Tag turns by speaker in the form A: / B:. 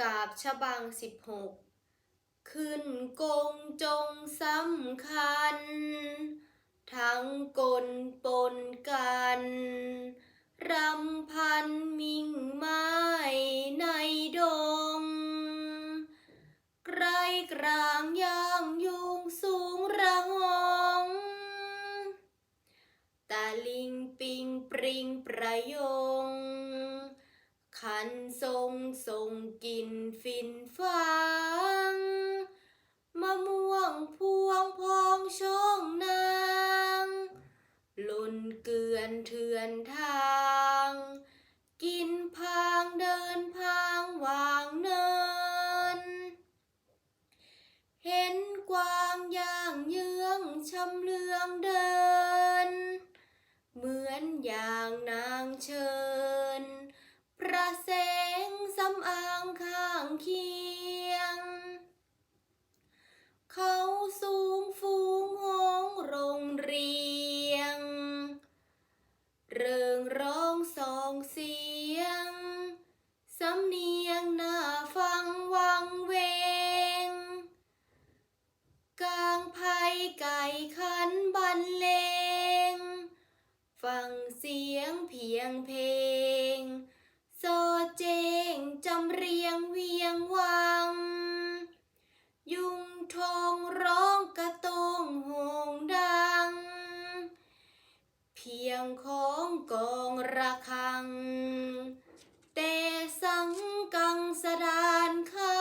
A: กาบชะบังสิบหกขึ้นกงจงสำคัญ ทั้งกลปนกันรำพันมิ่งไม้ในดง ไกรกลางยางยุงสูงระหงตาลิงปิงปริงประยง ขันทรงทรงกินฟินฟังมะม่วงพวงพองช่องนางหล่นเกลือนเถื่อนทาง กินพางเดินพางวางเนิน เห็นกวางย่างเยื้องชำเลืองเดิน เหมือนอย่างนางเชิญ ประแสงสำอางข้างเคียง เขาสูงฟูงหงโรงเรียง เริงร้องสองเสียง สำเนียงน่าฟังวังเวง กลางไผ่ไก่ขันบรรเลง ฟังเสียงเพียงเพลง ของกองระฆัง เตสังกังสดานข้า